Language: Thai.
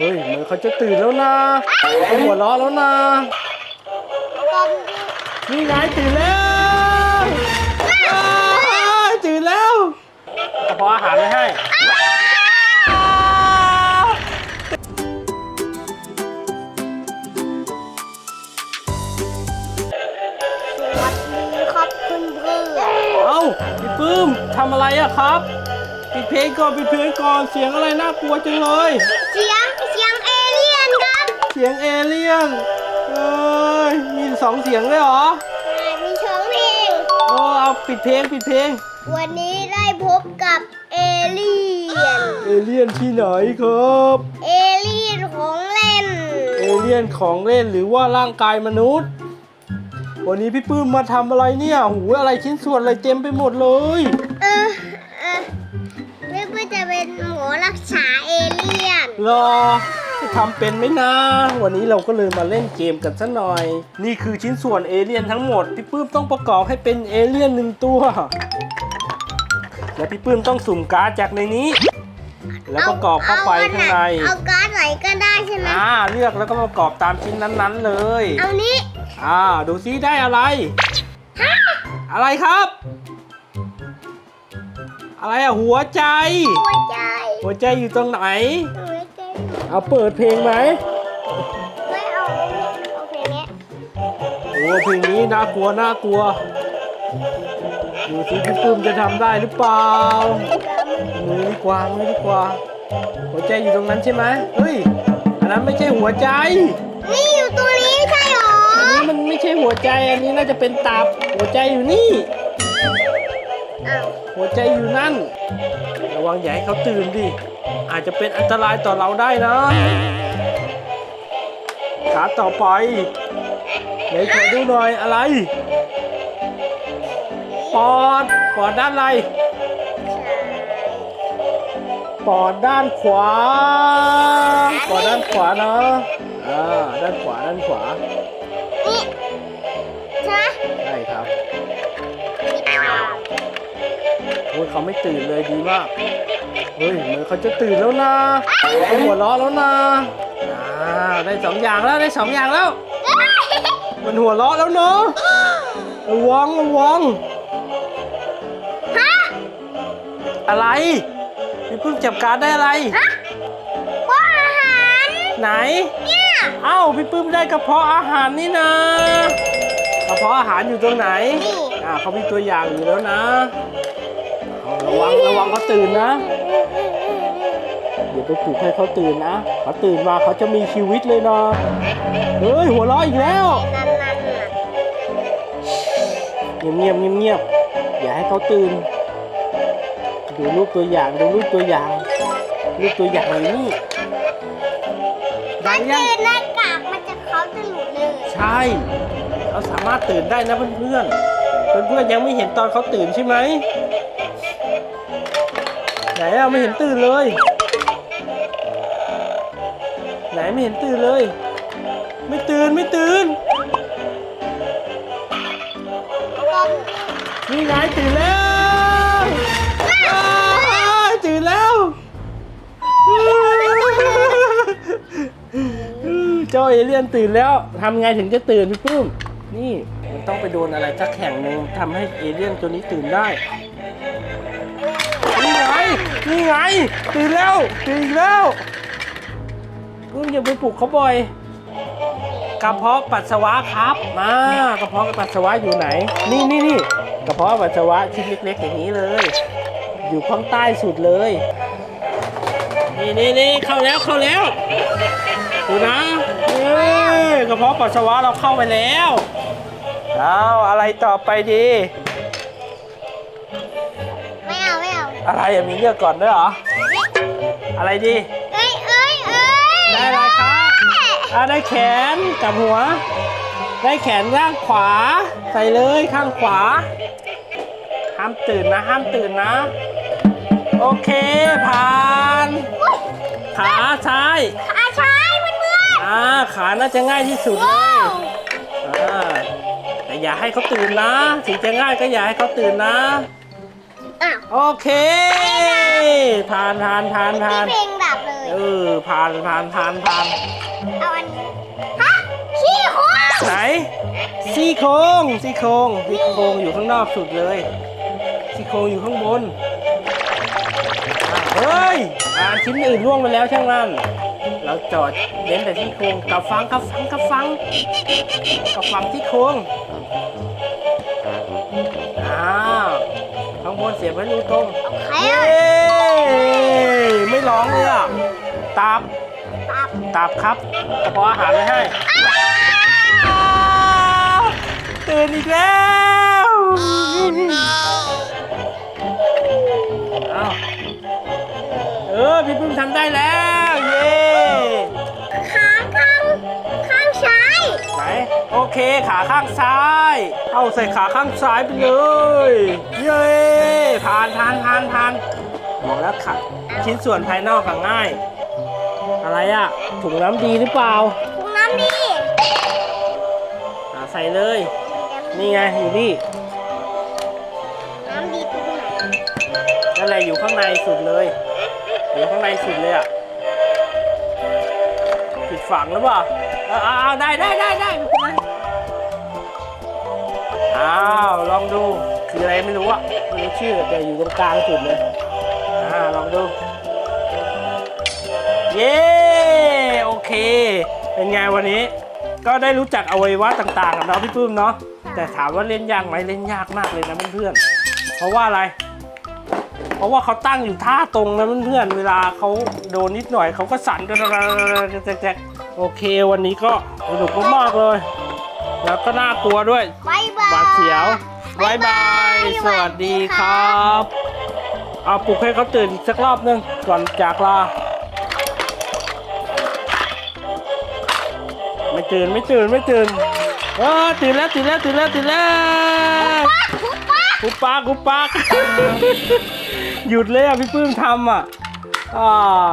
เฮ้ยเหมือนเขาจะตื่นแล้วนะเขาหัวเราะแล้วนะ นี่ไงตื่นแล้วอ้าวตื่นแล้วกระเพาะอาหารไม่ให้สวัสดีครับเพื่อนเพื่อนเอ้าพี่ปื้มทำอะไรอะครับ ปิดเพลงก่อนปิดเพลงก่อนเสียงอะไรน่ากลัวจังเลย เสียง สียงเอเลี่ยนเอ้ยมีสองเสียงเลยเหรออ่ามีช่องเพลง โอ้เอาปิดเพลงปิดเพลง วันนี้ได้พบกับเอเลี่ยน เอเลี่ยนที่ไหนครับ เอเลี่ยนของเล่น เอเลี่ยนของเล่นหรือว่าร่างกายมนุษย์ วันนี้พี่ปื้มมาทำอะไรเนี่ย หูอะไรชิ้นส่วนอะไรเต็มไปหมดเลย เออเออไม่เพื่อจะเป็นหมอรักษาเอเลี่ยน รอ จะทำเป็นไหมนะ วันนี้เราก็เลยมาเล่นเกมกันซะหน่อย นี่คือชิ้นส่วนเอเลี่ยนทั้งหมด พี่ปื้มต้องประกอบให้เป็นเอเลี่ยนหนึ่งตัว และพี่ปื้มต้องสุ่มการ์ดจากในนี้ แล้วประกอบเข้าไปข้างใน เอาการ์ดไหนก็ได้ใช่ไหมอ่าเลือกแล้วก็ประกอบตามชิ้นนั้นๆเลย เอานี้อ่าดูซิได้อะไร อะไรครับ อะไรอะหัวใจ หัวใจ หัวใจอยู่ตรงไหนหัวใจ เอาเปิดเพลงไหมไม่เอาเอาเพลงนี้โอ้เพลงนี้น่ากลัวน่ากลัวดูสิพี่ปุ้มจะทำได้หรือเปล่ามือดีกว่ามือดีกว่า หัวใจอยู่ตรงนั้นใช่ไหมเฮ้ยอันนั้นไม่ใช่หัวใจ นี่อยู่ตัวนี้ใช่หรออันนี้มันไม่ใช่หัวใจอันนี้น่าจะเป็นตับหัวใจอยู่นี่อ้าวหัวใจอยู่นั่น ระวังอย่าให้เขาตื่นดิ อาจจะเป็นอันตรายต่อเราได้นะขาต่อไปไหนขอดูหน่อยอะไร ปอด ปอดด้านอะไร ปอดด้านขวา ปอดด้านขวานะอ่าด้านขวาด้านขวา นี่ใช่ไหมใช่ครับ โอ้ยเขาไม่ตื่นเลยดีมาก เฮ้ยเหมือนเขาจะตื่นแล้วนะเขาหัวเราะแล้วนะอ่าได้สองอย่างแล้วได้สองอย่างแล้ว มันหัวเราะแล้วเนาะระวังระวังฮะอะไรพี่เพิ่งจับการดได้อะไรว่าอาหารไหนเนี่ยเอ้าพี่ปื้มได้กระเพาะอาหารนี่นะกระเพาะอาหารอยู่ตรงไหนนี่ อ่าเขามีตัวอย่างอยู่แล้วนะเอาระวังระวังเขาตื่นนะ เดี๋ยวไปปลุกให้เขาตื่นนะเขาตื่นมาเขาจะมีชีวิตเลยนะเฮ้ยหัวเราะอีกแล้วนั่นนั่นน่ะเงียบเงียบเงียบอย่าให้เขาตื่น ดูรูปตัวอย่างดูรูปตัวอย่างรูปตัวอย่างอยู่นี่ได้ถ้ายังตื่นหน้ากากมันจะเขาจะหลุดเลย ใช่เขาสามารถตื่นได้นะเพื่อนๆ เพื่อนๆยังไม่เห็นตอนเขาตื่นใช่ไหมไหนอะไม่เห็นตื่นเลย ไหนไม่เห็นตื่นเลย ไม่ตื่นไม่ตื่นนี่ไงตื่นแล้วตื่นแล้วเจ้าเอเลี่ยนตื่นแล้วทำไงถึงจะตื่นพี่ปุ้มนี่ ต้องไปโดนอะไรสักแข่งหนึ่งทำให้เอเลี่ยนตัวนี้ตื่นได้ นี่ไง นี่ไง ตื่นแล้ว ตื่นอีกแล้วปุ้มอย่าไปปลุกเขาบ่อย กระเพาะปัสสาวะครับ มากระเพาะปัสสาวะอยู่ไหน นี่นี่นี่กระเพาะปัสสาวะชิ้นเล็กๆ อย่างนี้เลย อยู่ข้างใต้สุดเลย นี่นี่นี่เข้าแล้วเข้าแล้วดูนะเอ้ยกระเพาะปัสสาวะเราเข้าไปแล้ว เอาอะไรต่อไปดี ไม่เอาไม่เอาอะไรอะมีเลือกก่อนด้วยเหรอ อะไรดี เอ้ยเอ้ยเอ้ยได้อะไรครับอ่าได้แขนกับหัว ได้แขนข้างขวา ใส่เลยข้างขวา ห้ามตื่นนะ ห้ามตื่นนะ โอเคผ่านขาซ้ายขาใช้เพื่อนเพื่อนอ่าขาน่าจะง่ายที่สุดโอ้เลยอ่าแต่ อย่าให้เขาตื่นนะ ถึงจะง่ายก็อย่าให้เขาตื่นนะ อ้าวโอเคผ่านผ่านผ่านผ่านเพลงดับเลยเอออผ่านผ่านผ่านผ่านเอาอันนี้ฮะขี้โคงไหนซี่โครงซี่โครงซี่โครงอยู่ข้างนอกสุดเลยซี่โครงอยู่ข้างบนอะเฮ้ย อ่าชิ้นอื่นร่วงไปแล้วช่างมันเราจอดเน้นแต่ซี่โครงกับฟังกับฟังกับฟังกับฟังซี่โครงอ้าวข้างบนเสียบไว้รูตรงใครเย้อะไม่ร้องเลยอะตับตับตับครับกระเพาะอาหารไว้ให้อ้าวตื่นอีกแล้ว ทำได้แล้ว เย้ขาข้างข้างซ้ายไหนโอเคขาข้างซ้าย เอาใส่ขาข้างซ้ายไปเลย เย้ผ่านผ่านผ่านผ่านบอกแล้วค่ะชิ้นส่วนภายนอกก็ง่าย อะไรอะถุงน้ำดีหรือเปล่าถุงน้ำดีอ่าใส่เลย นี่ไงอยู่นี่น้ำดีตรงไหนนั่นแหละอยู่ข้างในสุดเลย อยู่ข้างในสุดเลยอะผิดฝังหรือเปล่าออเอาได้ได้ได้ได้ไม่เป็นไรอ้าวลองดูคืออะไรไม่รู้อะไม่รู้ชื่อแต่อยู่ตรงกลางสุดเลยอ่าลองดู เย้โอเค เป็นไงวันนี้ ก็ได้รู้จักอวัยวะต่างๆกับน้องพี่ปื้มเนาะแต่ถามว่าเล่นยากไหมเล่นยากมากเลยนะเพื่อนๆเพราะว่าอะไร เพราะว่าเขาตั้งอยู่ท่าตรงนะเพื่อนๆ เวลาเขาโดนนิดหน่อยเขาก็สั่นแจ๊กโอเควันนี้ก็สนุกมากเลย แล้วก็น่ากลัวด้วยบายบายหวาดเสียวบายบาย สวัสดีครับเอาปลุกให้เขาตื่นอีกสักรอบนึงก่อนจากลาไม่ตื่นไม่ตื่นไม่ตื่นเออตื่นแล้วตื่นแล้วตื่นแล้วตื่นแล้วทุบ หยุดเลยอะพี่ปื้มทำอะอ่า